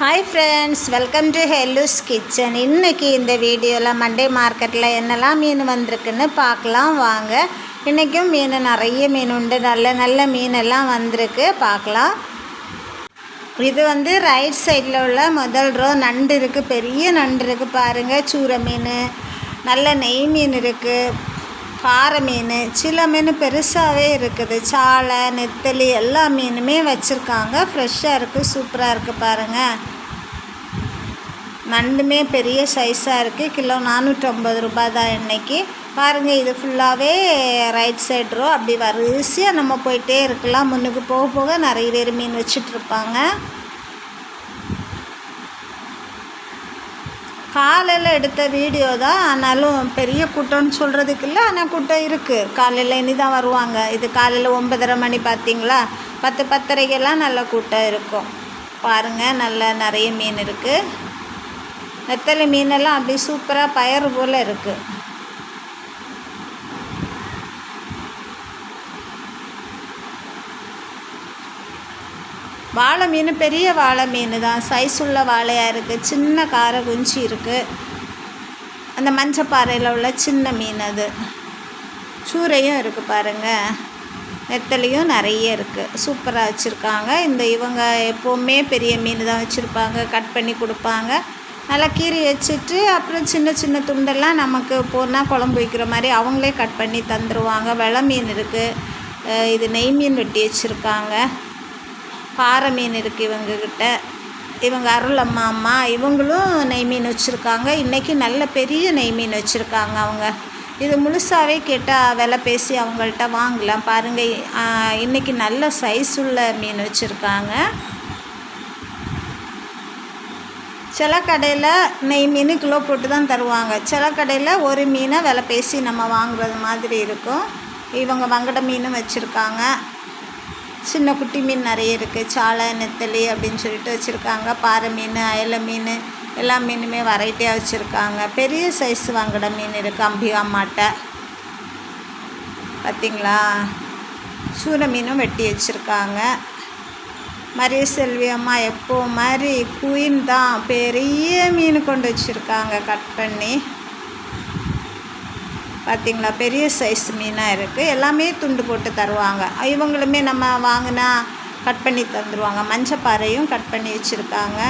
Hi friends welcome to ஹெல்லூஸ் kitchen இன்றைக்கி இந்த வீடியோவில் மண்டே மார்க்கெட்டில் என்னெல்லாம் மீன் வந்திருக்குன்னு பார்க்கலாம். வாங்க இன்றைக்கும் மீன் நிறைய மீன் உண்டு. நல்ல நல்ல மீனெல்லாம் வந்திருக்கு. பார்க்கலாம். இது வந்து ரைட் சைடில் உள்ள முதல் ரோ நண்டு இருக்குது பெரிய நண்டு இருக்குது பாருங்கள் சூரை மீன் நல்ல நெய் மீன் இருக்குது பாறை மீன் சில மீன் பெருசாகவே இருக்குது. சாலை நெத்தலி எல்லா மீனுமே வச்சுருக்காங்க. ஃப்ரெஷ்ஷாக இருக்குது சூப்பராக இருக்குது பாருங்கள் நண்டுமே பெரிய சைஸாக இருக்குது கிலோ நானூற்றம்பது ரூபாய் தான் இன்றைக்கி பாருங்கள் இது ஃபுல்லாகவே ரைட் சைடு ரோ அப்படி வரிசையாக நம்ம போயிட்டே இருக்கலாம். முன்னுக்கு போக போக நிறைய பேர் மீன் வச்சிட்ருப்பாங்க காலையில் எடுத்த வீடியோ தான் ஆனாலும் பெரிய கூட்டம்னு சொல்கிறதுக்கு இல்லை ஆனால் கூட்டம் இருக்குது காலையில் இனி தான் வருவாங்க. இது காலையில் ஒன்பதரை மணி பார்த்தீங்களா பத்து பத்தரைக்கெல்லாம் நல்ல கூட்டம் இருக்கும். பாருங்கள் நல்ல நிறைய மீன் இருக்குது நெத்தலி மீனெல்லாம் அப்படி சூப்பராக பயறு போல் இருக்குது வாழை மீன் பெரிய வாழை மீன் தான். சைஸ் உள்ள வாழையாக இருக்குது சின்ன கார குஞ்சு இருக்குது அந்த மஞ்சப்பாறையில் உள்ள சின்ன மீன் அது. சூறையும் இருக்குது பாருங்கள் நெத்தலையும் நிறைய இருக்குது சூப்பராக வச்சுருக்காங்க. இந்த இவங்க எப்போவுமே பெரிய மீன் தான் வச்சுருப்பாங்க. கட் பண்ணி கொடுப்பாங்க. நல்லா கீறி வச்சுட்டு அப்புறம் சின்ன சின்ன துண்டெல்லாம் நமக்கு போனால் குழம்பு வைக்கிற மாதிரி அவங்களே கட் பண்ணி தந்துடுவாங்க வெள மீன் இருக்குது இது நெய் மீன் வெட்டி வச்சுருக்காங்க. பாறை மீன் இருக்குது இவங்கக்கிட்ட இவங்க அருள் அம்மா அம்மா இவங்களும் நெய் மீன் வச்சுருக்காங்க. இன்றைக்கி நல்ல பெரிய நெய் மீன் வச்சுருக்காங்க அவங்க. இது முழுசாகவே கேட்டால் விலை பேசி அவங்கள்ட்ட வாங்கலாம். பாருங்கள் இன்றைக்கி நல்ல சைஸ் உள்ள மீன் வச்சுருக்காங்க. சில கடையில் நெய் மீன் கிலோ போட்டு தான் தருவாங்க. சில கடையில் ஒரு மீனை விலை பேசி நம்ம வாங்குறது மாதிரி இருக்கும். இவங்க வங்கட மீனும் வச்சுருக்காங்க. சின்ன குட்டி மீன் நிறைய இருக்குது சாலை நெத்தலி அப்படின்னு சொல்லிட்டு வச்சுருக்காங்க. பாறை மீன் அயல மீன் எல்லா மீனுமே வெரைட்டியாக வச்சுருக்காங்க. பெரிய சைஸ் வாங்குகிற மீன் இருக்குது அம்பிகா மாட்டை. பார்த்திங்களா சூர மீனும் வெட்டி வச்சுருக்காங்க. மரிய செல்வி அம்மா எப்போ மாதிரி குயின் தான். பெரிய மீன் கொண்டு வச்சுருக்காங்க. கட் பண்ணி. பார்த்திங்களா? பெரிய சைஸ் மீனாக இருக்குது எல்லாமே துண்டு போட்டு தருவாங்க. இவங்களுமே நம்ம வாங்கினா கட் பண்ணி தந்துடுவாங்க மஞ்சப்பாறையும் கட் பண்ணி வச்சுருக்காங்க.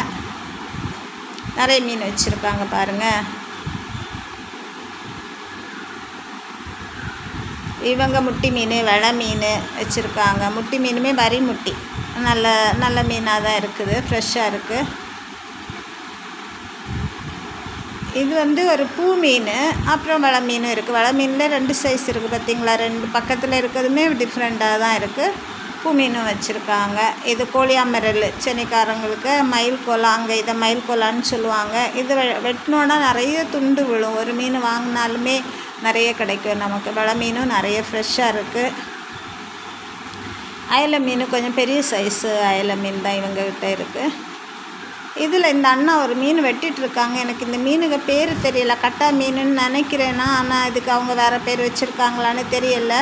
நிறைய மீன் வச்சுருக்காங்க பாருங்கள் இவங்க முட்டி மீன் வெலை மீன் வச்சுருக்காங்க. முட்டி மீனுமே வரி முட்டி. நல்ல நல்ல மீனாக தான் இருக்குது ஃப்ரெஷ்ஷாக இருக்குது இது வந்து ஒரு பூ மீன் அப்புறம் வலை மீனும் இருக்குது வலை மீனில் ரெண்டு சைஸ் இருக்குது பார்த்திங்களா ரெண்டு பக்கத்தில் இருக்கிறதுமே டிஃப்ரெண்ட்டாக தான் இருக்குது பூ மீனும் வச்சுருக்காங்க. இது கோழியாமரல் சென்னைக்காரங்களுக்கு மயில் கோலா அங்கே இதை மயில் கோலான்னு சொல்லுவாங்க. இது வெட்டினோன்னா நிறைய துண்டு விழும். ஒரு மீன் வாங்கினாலுமே நிறைய கிடைக்கும் நமக்கு. வலை மீனும் நிறைய ஃப்ரெஷ்ஷாக இருக்குது அயலை மீன் கொஞ்சம் பெரிய சைஸு அயலை மீன் தான் இவங்கக்கிட்ட இருக்குது இதில் இந்த அண்ணா ஒரு மீன் வெட்டிகிட்டு இருக்காங்க எனக்கு இந்த மீனுக்கு பேர் தெரியல. கட்டா மீனுன்னு நினைக்கிறேன்னா ஆனால் இதுக்கு அவங்க வேறு பேர் வச்சுருக்காங்களான்னு தெரியல.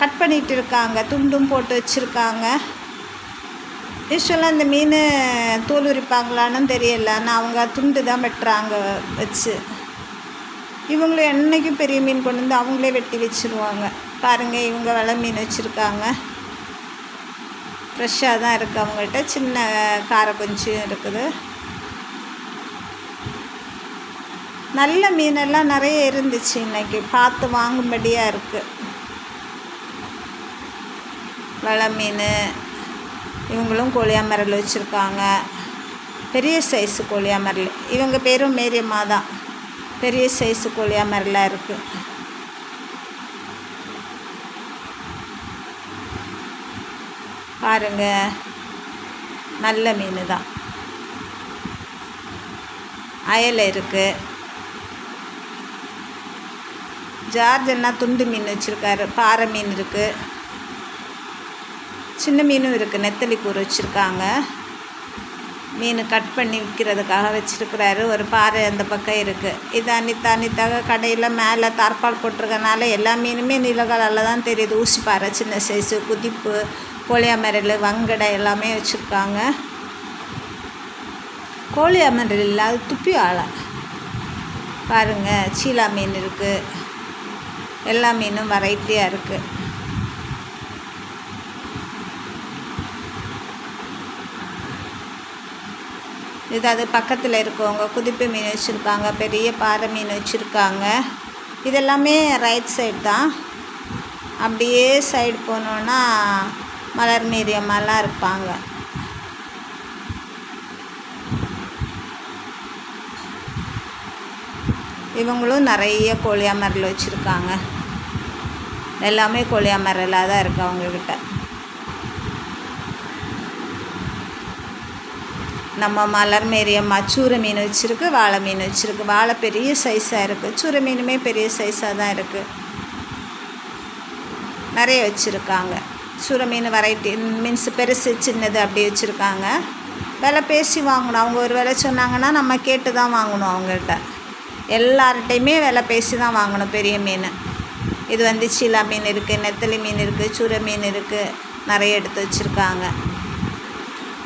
கட் பண்ணிகிட்டு இருக்காங்க துண்டும் போட்டு வச்சுருக்காங்க. யூஸ்வலாக இந்த மீன் தோல் உரிப்பாங்களான்னு தெரியல. ஆனால் அவங்க துண்டு தான் வெட்டுறாங்க வச்சு. இவங்களும் என்றைக்கும் பெரிய மீன் கொண்டு வந்து அவங்களே வெட்டி வச்சுருவாங்க. பாருங்கள் இவங்க வெலை மீன் வச்சுருக்காங்க. ஃப்ரெஷ்ஷாக தான் இருக்குது அவங்கள்ட்ட. சின்ன கார கொஞ்சம் இருக்குது. நல்ல மீனெல்லாம் நிறைய இருந்துச்சு இன்றைக்கி பார்த்து வாங்கும்படியாக இருக்குது வலை மீன் இவங்களும் கோழியாமரல் வச்சுருக்காங்க. பெரிய சைஸு கோழியாமரல். இவங்க பேரும் மேரியம்மா தான். பெரிய சைஸு கோழியாமரலாக இருக்குது பாருங்க. நல்ல மீன் தான் அயல் இருக்குது ஜார்ஜ் என்ன துண்டு மீன் வச்சுருக்காரு. பாறை மீன் இருக்குது சின்ன மீனும் இருக்குது நெத்தலி கூறு வச்சுருக்காங்க. மீன் கட் பண்ணி விற்கிறதுக்காக வச்சுருக்கிறாரு. ஒரு பாறை அந்த பக்கம் இருக்குது இது அனிதா அனித்தாக கடையில் மேலே தார்பால் போட்டிருக்கனால எல்லா மீனுமே நீலகலால் தான் தெரியுது. ஊசி பாறை சின்ன சைஸு குதிப்பு கோழியாமரல் வங்கடை எல்லாமே வச்சுருக்காங்க. கோழியாமரல் இல்லாத துப்பி ஆலை பாருங்கள் சீலா மீன் இருக்குது எல்லா மீனும் வெரைட்டியாக இருக்குது இது அது பக்கத்தில் இருக்கவங்க குதிப்பு மீன் வச்சுருக்காங்க பெரிய பாறை மீன் வச்சுருக்காங்க. இதெல்லாமே ரைட் சைடு தான். அப்படியே சைடு போனோன்னா மலர் மீரியம்மாலாம் இருப்பாங்க. இவங்களும் நிறைய கோழியாமரில் வச்சுருக்காங்க. எல்லாமே கோழியாமரிலாக தான் இருக்குது அவங்கக்கிட்ட நம்ம மலர் மேரியம்மா சூரை மீன் வச்சுருக்கு வாழை மீன் வச்சுருக்கு. வாழை பெரிய சைஸாக இருக்குது சூரை மீனுமே பெரிய சைஸாக தான் இருக்குது நிறைய வச்சுருக்காங்க. சூரை மீன் வெரைட்டி மீன்ஸ் பெருசு சின்னது அப்படி வச்சுருக்காங்க. விலை பேசி வாங்கணும். அவங்க ஒரு விலை சொன்னாங்கன்னா நம்ம கேட்டு தான் வாங்கணும் அவங்கள்ட்ட. எல்லார்கிட்டையுமே விலை பேசி தான் வாங்கணும் பெரிய மீன். இது வந்து சீலா மீன் இருக்குது நெத்தலி மீன் இருக்குது சூரை மீன் இருக்குது நிறைய எடுத்து வச்சுருக்காங்க.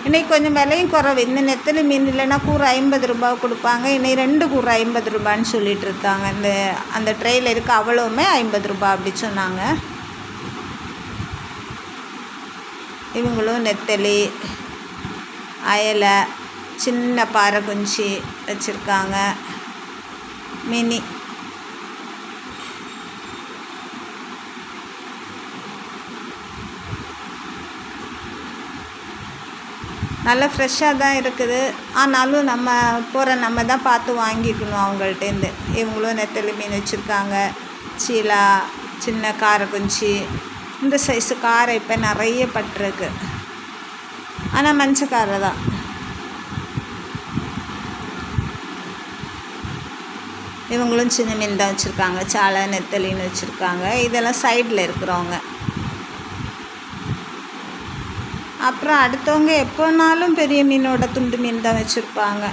இன்றைக்கி கொஞ்சம் விலையும் குறவு. இந்த நெத்தலி மீன் இல்லைன்னா கூறு ஐம்பது ரூபா கொடுப்பாங்க. இன்னைக்கு ரெண்டு கூறு ஐம்பது ரூபான்னு சொல்லிட்டு இருக்காங்க. இந்த அந்த ட்ரெயில் இருக்க அவ்வளோவுமே ஐம்பது ரூபா அப்படி சொன்னாங்க. இவங்களும் நெத்தலி அயலை சின்ன பாறை குஞ்சி வச்சுருக்காங்க. மினி நல்லா ஃப்ரெஷ்ஷாக தான் இருக்குது. ஆனாலும் நம்ம போகிற நம்ம தான் பார்த்து வாங்கிக்கணும் அவங்கள்ட்டேருந்து இவங்களும் நெத்தலி மீன் வச்சுருக்காங்க. சீலா சின்ன காரக்குஞ்சி இந்த சைஸு காரை இப்போ நிறைய பட்டிருக்கு. ஆனால் மஞ்சள் காரை தான். இவங்களும் சின்ன மீன் தான் வச்சுருக்காங்க. சாலை நெத்தலின்னு வச்சுருக்காங்க. இதெல்லாம் சைடில் இருக்கிறவங்க. அப்புறம் அடுத்தவங்க எப்போனாலும் பெரிய மீனோட துண்டு மீன் தான் வச்சுருப்பாங்க.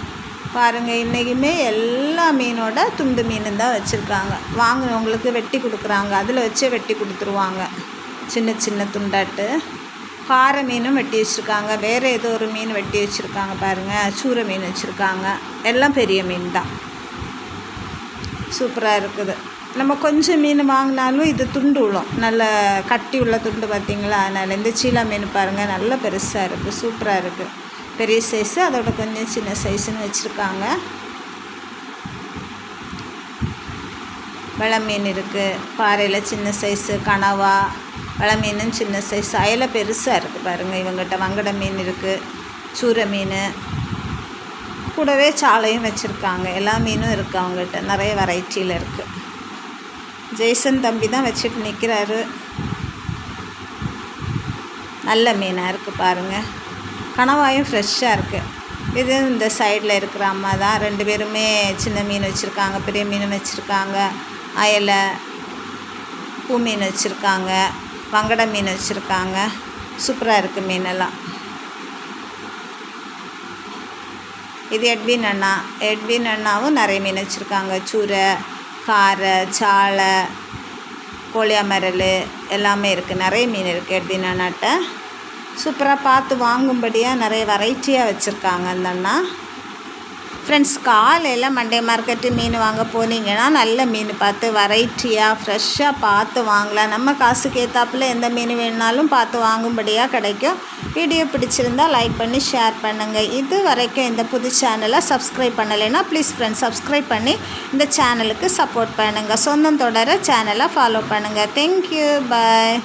பாருங்கள் இன்றைக்குமே எல்லா மீனோட துண்டு மீன் தான் வச்சுருக்காங்க. வாங்கினவங்களுக்கு வெட்டி கொடுக்குறாங்க. அதில் வச்சே வெட்டி கொடுத்துருவாங்க. சின்ன சின்ன துண்டாட்டு. பாறை மீனும் வெட்டி வச்சுருக்காங்க. வேறு ஏதோ ஒரு மீன் வெட்டி வச்சுருக்காங்க பாருங்கள் சூரை மீன் வச்சுருக்காங்க. எல்லாம் பெரிய மீன் தான். சூப்பராக இருக்குது. நம்ம கொஞ்சம் மீன் வாங்கினாலும் இது துண்டு விழும் நல்ல கட்டி உள்ள துண்டு பார்த்திங்களா? அதனால் இந்த சீலா மீன் பாருங்கள் நல்ல பெருசாக இருக்குது சூப்பராக இருக்குது பெரிய சைஸு அதோட கொஞ்சம் சின்ன சைஸுன்னு வச்சுருக்காங்க. வெள மீன் இருக்குது பாறையில் சின்ன சைஸு கனவா வெள மீனும் சின்ன சைஸ் அயலை பெருசாக இருக்குது பாருங்கள் இவங்ககிட்ட வங்கட மீன் இருக்குது சூர மீன். கூடவே சாலையும் வச்சுருக்காங்க எல்லா மீனும் இருக்குது அவங்ககிட்ட நிறைய வெரைட்டியில் இருக்குது ஜெய்சன் தம்பி தான் வச்சுட்டு நிற்கிறாரு நல்ல மீனாக இருக்குது பாருங்கள் கணவாயும் ஃப்ரெஷ்ஷாக இருக்குது இது இந்த சைடில் இருக்கிற அம்மா தான். ரெண்டு பேருமே சின்ன மீன் வச்சுருக்காங்க பெரிய மீன் வச்சுருக்காங்க. அயலை பூ மீன் வச்சுருக்காங்க வங்கட மீன் வச்சுருக்காங்க. சூப்பராக இருக்குது மீனெல்லாம். இது எட்வின் அண்ணா. எட்வின் அண்ணாவும் நிறைய மீன் வச்சுருக்காங்க. சூரை காரை சாலை கோழியாமரல் எல்லாமே இருக்குது நிறைய மீன் இருக்குது எட்வின் சூப்பராக பார்த்து வாங்கும்படியாக நிறைய வெரைட்டியாக வச்சுருக்காங்க அந்த அண்ணா. ஃப்ரெண்ட்ஸ் காலையில் மண்டே மார்க்கெட்டு மீன் வாங்க போனீங்கன்னா நல்ல மீன் பார்த்து வெரைட்டியாக ஃப்ரெஷ்ஷாக பார்த்து வாங்கலாம். நம்ம காசுக்கு ஏற்றாப்புல எந்த மீன் வேணுனாலும் பார்த்து வாங்கும்படியாக கிடைக்கும். வீடியோ பிடிச்சிருந்தால் லைக் பண்ணி ஷேர் பண்ணுங்கள் இது வரைக்கும் இந்த புது சேனலை சப்ஸ்கிரைப் பண்ணலைன்னா ப்ளீஸ் ஃப்ரெண்ட்ஸ் சப்ஸ்கிரைப் பண்ணி இந்த சேனலுக்கு சப்போர்ட் பண்ணுங்கள் சொந்தம் தொடர சேனலை ஃபாலோ பண்ணுங்கள் தேங்க்யூ பாய்